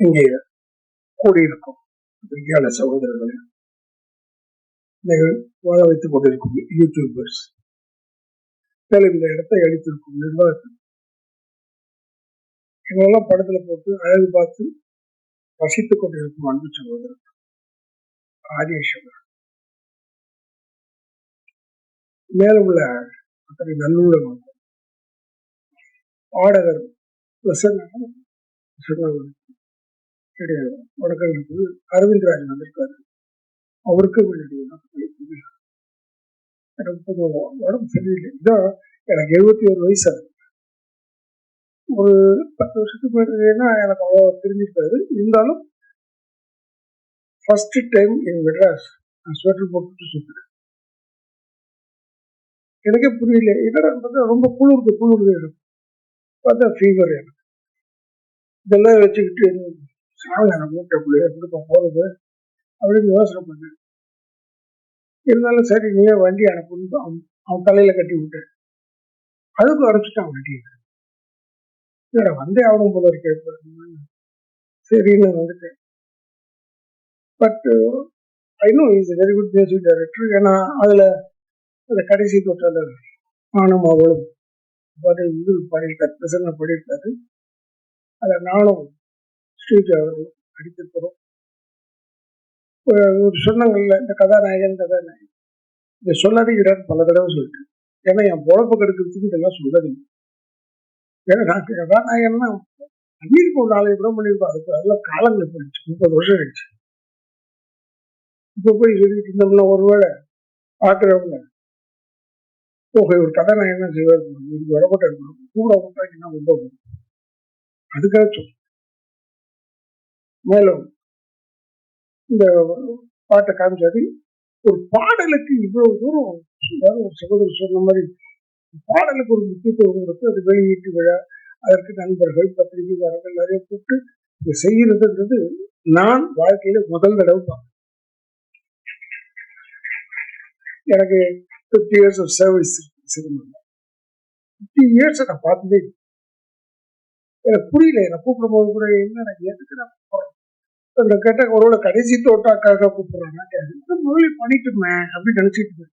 இங்கே கூடியிருக்கும். விஞ்ஞான சகோதரர்கள். நீங்கள் வாழ வைத்துக் கொண்டிருக்கும் யூடியூபர்ஸ் மேலும் இந்த இடத்தை அளித்திருக்கும் நிர்வாகத்தில் எங்களெல்லாம் படத்துல போட்டு அழகு பார்த்து ரசித்துக் கொண்டிருக்கும் அன்பு சகோதரர் ராஜேஸ்வர் மேலும் உள்ள அத்தனை நல்லுள்ள பாடகர் பிரசன்ன கிடையாது வணக்கங்களுக்கு அரவிந்த் ராஜன் வந்திருக்காரு. அவருக்கு என்னுடைய எனக்கு கொஞ்சம் உடம்பு சரியில்லை இதான் எனக்கு எழுபத்தி ஒரு வயசு ஆகுது. ஒரு பத்து வருஷத்துக்கு முன்னாடினா எனக்கு அவ்வளோ தெரிஞ்சிருக்காரு. இருந்தாலும் ஃபர்ஸ்ட் டைம் என் மெட்ராஸ் நான் ஸ்வெட்டர் போட்டுட்டு சுற்றுறேன் எனக்கே புரியல. என்னடா பார்த்தா ரொம்ப குளிர்ந்து குளிர்ந்து எனக்கு. பார்த்தா ஃபீவர் எனக்கு. இதெல்லாம் வச்சுக்கிட்டு சாங்க எனக்கு மூட்டை பிள்ளைய கொடுக்க போகிறது அப்படின்னு யோசனை பண்ணேன். இருந்தாலும் சரி நீயே வண்டி அனுப்புன்னு அவன் அவன் தலையில கட்டி விட்டேன். அதுக்கு அடைச்சிட்டான் வண்டியை. என்னடா வந்தே ஆகணும் போல இருக்கே சரின்னு வந்துட்டேன். But I know is very good music director ஏன்னா அதில் அந்த கடைசி தொற்றால நானும் அவளும் பாட்டு இது பாடியிருக்காரு பிரசன்ன பாடியிருக்காரு அதில் நானும் ஸ்ரீஜா அவர்கள் அடித்திருக்கிறோம் ஒரு சொன்னங்கள்ல இந்த கதாநாயகன் கதாநாயகன். இதை சொல்லாதீங்கடான்னு பல தடவை சொல்லிட்டேன். ஏன்னா என் பொழப்பு கெடுக்கிறதுக்கு இதெல்லாம் சொல்லாதீங்க ஏன்னா நான் கதாநாயகன்னா பண்ணியிருக்க ஒரு நாளைக்கு கூட பண்ணியிருப்போம் அதுக்கு அதெல்லாம் காலங்கள் போயிடுச்சு. முப்பது வருஷம் ஆயிடுச்சு. இப்போ போய் சொல்லிட்டு இருந்தோம்னா ஒருவேளை பார்க்குறவங்க ஓகே ஒரு கதாநாயகன் செய்வார். இதுக்கு வரப்பட்ட இருக்கணும். கூட விட்டாங்கன்னா ரொம்ப அதுக்காக சொல்றேன் மேலும் இந்த பாட்டை காமிச்சாரு ஒரு பாடலுக்கு இவ்வளவு தூரம் ஒரு சகோதரர் சொன்ன மாதிரி பாடலுக்கு ஒரு முக்கியத்துவம் கொடுத்து அது வெளியீட்டு விழா அதற்கு நண்பர்கள் பத்திரிகைக்காரர்கள் நிறைய கூப்பிட்டு இதை செய்யறதுன்றது நான் வாழ்க்கையில முதல் தடவை பார்த்தேன். எனக்கு fifty years of service cinema. Fifty years நான் பார்த்ததே எனக்கு புரியல என்னை கூப்பிடும் போது கூட என்ன எனக்கு எதுக்கு நான் அந்த கேட்ட ஒருவேளை கடைசி தோட்டாக்காக கூப்பிடுறாங்க முதலி பண்ணிட்டுமே அப்படின்னு நினைச்சிட்டு இருக்கேன்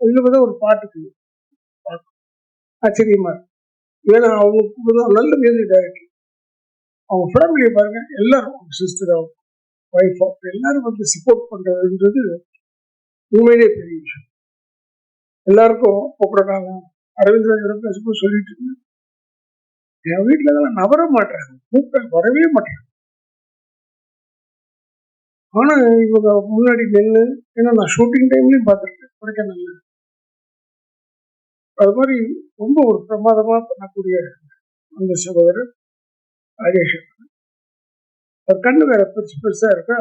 இதுல பார்த்தா ஒரு பாட்டுக்கு ஆச்சரியமா ஏன்னா அவங்க நல்ல மியூசிக் டைரக்டர் அவங்க ஃபேமிலியை பாருங்க எல்லாரும் சிஸ்டர் ஒய்ஃப் எல்லாரும் வந்து சப்போர்ட் பண்றதுன்றது உண்மையிலே பெரிய விஷயம். எல்லாருக்கும் கூப்பிடுறாங்க அரவிந்த் பேசும்போது சொல்லிட்டு இருந்தேன். என் வீட்டில் தான் நவர மாட்டேறாங்க கூப்பிட்டு வரவே மாட்டேறாங்க ஆனா இவங்க முன்னாடி நின்று ஏன்னா நான் ஷூட்டிங் டைம்லயும் பார்த்துருக்கேன். கொடைக்கானல்ல. அது மாதிரி ரொம்ப ஒரு பிரமாதமா பண்ணக்கூடிய அந்த சகோதரர் ராஜேஷ் அவர் கண்ணு வேற பெருசு பெருசா இருக்கா?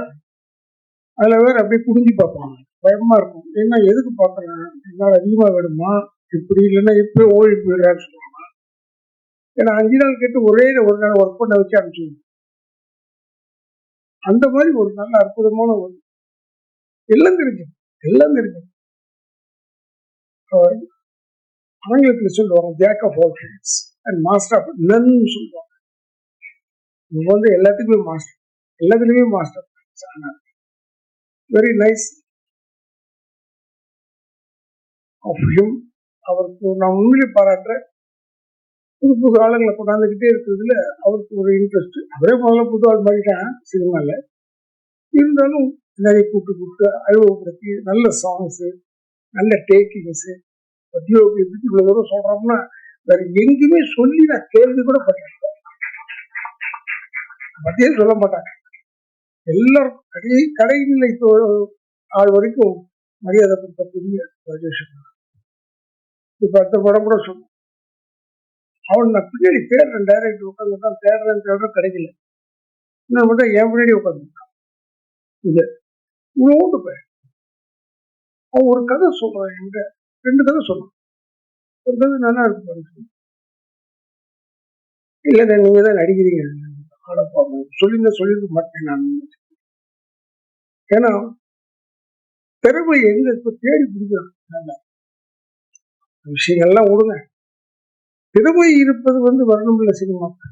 அதுல வேற அப்படியே குடிஞ்சு பார்ப்பாங்க. பயமா இருக்கும். ஏன்னா எதுக்கு பார்க்குறேன் என்னால் அதிகமா வேணுமா? இப்படி இல்லைன்னா எப்பயும் ஓடி போயிடுறான்னு சொல்லுவாங்க. ஏன்னா அஞ்சு நாள் கேட்டு ஒரே ஒரு நாள் ஒர்க் பண்ண வச்சு அனுப்பிச்சு அந்த மாதிரி ஒரு நல்ல அற்புதமான ஒரு எல்லாம் தெரிஞ்சது எல்லாம் தெரிஞ்சது ஆங்கிலத்தில் சொல்லுவாங்க jack of all trades and master of none சொல்லுவாங்க. இவங்க வந்து எல்லாத்துக்குமே மாஸ்டர் எல்லாத்துலேயுமே master very nice of him அவருக்கு நான் உண்மையிலே பாராட்டுறேன். புது புது ஆளுங்களை கொண்டாந்துக்கிட்டே இருக்கிறதுல அவருக்கு ஒரு இன்ட்ரெஸ்ட் அவரே முதல்ல புது ஆள் மாதிரிதான் சினிமாவில் இருந்தாலும் நிறைய கூப்பிட்டு கூப்பிட்டு அறிமுகப்படுத்தி நல்ல சாங்ஸு நல்ல டேக்கிங்ஸு பத்தியோகி பற்றி இவ்வளோ தூரம் சொல்கிறோம்னா வேற எங்கேயுமே சொல்லி நான் கேள்வி கூட பண்ணிருக்கேன் பற்றியே சொல்ல மாட்டாங்க. எல்லாரும் கடை கடைநிலை ஆள் வரைக்கும் மரியாதை கொடுத்த பெரிய ராஜேஷ் இப்போ அடுத்த படம் கூட சொன்னோம் அவன் நான் பின்னாடி தேடுறேன் டைரக்டர் உட்காந்து தான் தேடுறேன் தேடுற கிடைக்கல. என்ன மட்டும் என் பின்னாடி உட்காந்துருக்கான் இது இவ்வளோண்டு போய் அவன் ஒரு கதை சொல்றான் என்கிட்ட ரெண்டு கதை சொல்றான். ஒரு கதை நல்லா இருக்கு இல்லைங்க நீங்கள் தான் நடிக்கிறீங்க. ஆடப்பாங்க சொல்லிங்க சொல்லிருக்க மாட்டேன் நான். ஏன்னா திறமை எங்க இப்போ தேடி பிடிக்கிறான். விஷயங்கள்லாம் விடுங்க. திறமை இருப்பது வந்து வரணும் இல்லை சினிமாக்கு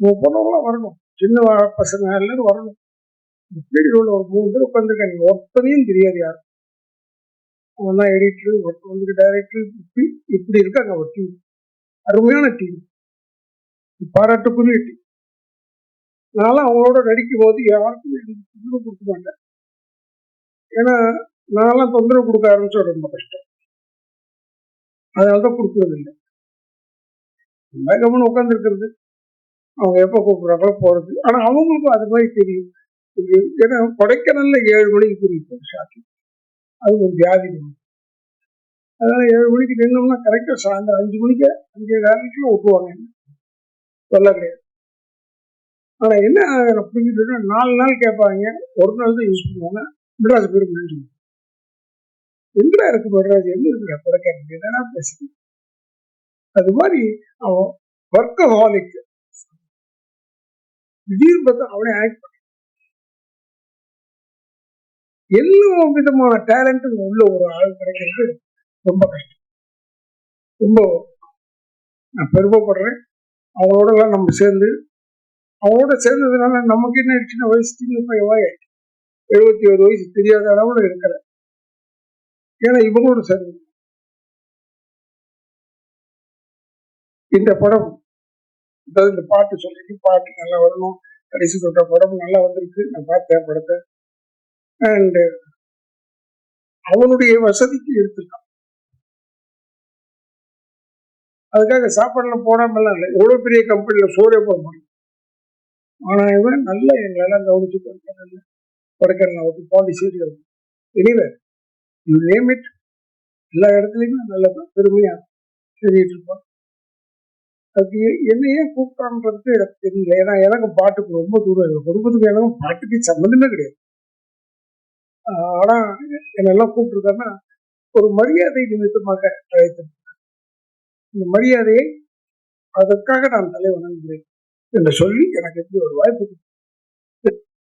உங்கள் பொண்ணவங்களாம் வரணும். சின்ன பசங்க எல்லாரும் வரணும். பின்னாடி உள்ள ஒரு மூணு பேர் உட்காந்துருக்காங்க ஒருத்தனையும் தெரியாது யாரும். அவன் தான் எடிட்டர் ஒருத்தர் வந்துட்டு டைரக்டர் இப்படி இப்படி இருக்காங்க ஒரு டீம் அருமையான டீம் பாராட்டுக்குரிய டீம் நான்லாம் அவங்களோட நடிக்கும் போது யாருக்கும் எனக்கு தொந்தரவு கொடுக்க மாட்டேன். ஏன்னா நான்லாம் தொந்தரவு கொடுக்க ஆரம்பிச்சா ரொம்ப கஷ்டம். அதனால தான் கொடுக்கறதில்லை இல்லை உட்காந்துருக்கிறது அவங்க எப்போ கூப்பிட்றாங்களோ போகிறது ஆனால் அவங்களுக்கும் அது மாதிரி தெரியும். ஏன்னா கொடைக்கானல்ல ஏழு மணிக்கு தெரியும் ஷாக்கிங் அது ஒரு வியாதி நோய். அதனால ஏழு மணிக்கு நின்னோம்னா கரெக்டாக சாயந்தரம் அஞ்சு மணிக்கு அஞ்சு நேரத்துக்குள்ள விட்டுவாங்க சொல்ல கிடையாது. ஆனால் என்ன புரிஞ்சுட்டோம்னா நாலு நாள் கேட்பாங்க. ஒரு நாள் தான் யூஸ் பண்ணுவாங்க. மெட்ராஸ் பேர் முடிஞ்சு எங்கடா இருக்கு மெட்ராஸ் எங்க இருக்கிற கொடைக்கானல்? என்னன்னா பேசுகிறேன் அது மாதிரி அவன் ஒர்க்கஹாலிக் திடீர்னு பார்த்தா அவனே ஆக்ட் எல்லா விதமான டேலண்ட்டும் உள்ள ஒரு ஆள் கிடைக்கிறது ரொம்ப கஷ்டம். ரொம்ப நான் பெருமைப்படுறேன். அவங்களோடலாம் நம்ம சேர்ந்து அவங்களோட சேர்ந்ததுனால நமக்கு என்ன சின்ன வயசு சின்ன பையவாய் வய எழுபத்தி ஒரு வயசு தெரியாத அளவில் இருக்கிற ஏன்னா இவங்களோட சேர்ந்து இந்த படம் அதாவது இந்த பாட்டு சொல்லிட்டு பாட்டு நல்லா வரணும். கடைசி தொட்ட படம் நல்லா வந்திருக்கு. நான் பார்த்தேன் படத்தை. அண்டு அவனுடைய வசதிக்கு எடுத்துட்டான். அதுக்காக சாப்பாடுல போடாமலாம் இல்லை. எவ்வளோ பெரிய கம்பெனில சோறே போட முடியும்? ஆனா இவன் நல்ல எங்களெல்லாம் கவனிச்சு கொடைக்கானல்ல கொடைக்கானல் வந்து Pondicherry anyway you name it எல்லா இடத்துலையுமே நல்ல பெருமையா செஞ்சிட்டு இருப்பான். அது என்னையே கூப்பிட்டான்றது எனக்கு தெரியல. ஏன்னா எனக்கு பாட்டுக்கு ரொம்ப தூரம் எங்கள் குடும்பத்துக்கு எனக்கும் பாட்டுக்கு சம்மந்தமே கிடையாது. ஆஹ் ஆனா என்னெல்லாம் கூப்பிட்டுருக்காருன்னா ஒரு மரியாதை நிமித்தமாக அழைத்திருக்கேன் இந்த மரியாதையை அதற்காக நான் தலை வணங்குகிறேன் என்று சொல்லி எனக்கு எப்படி ஒரு வாய்ப்பு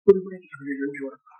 குறிப்பிட நன்றி வணக்கம்.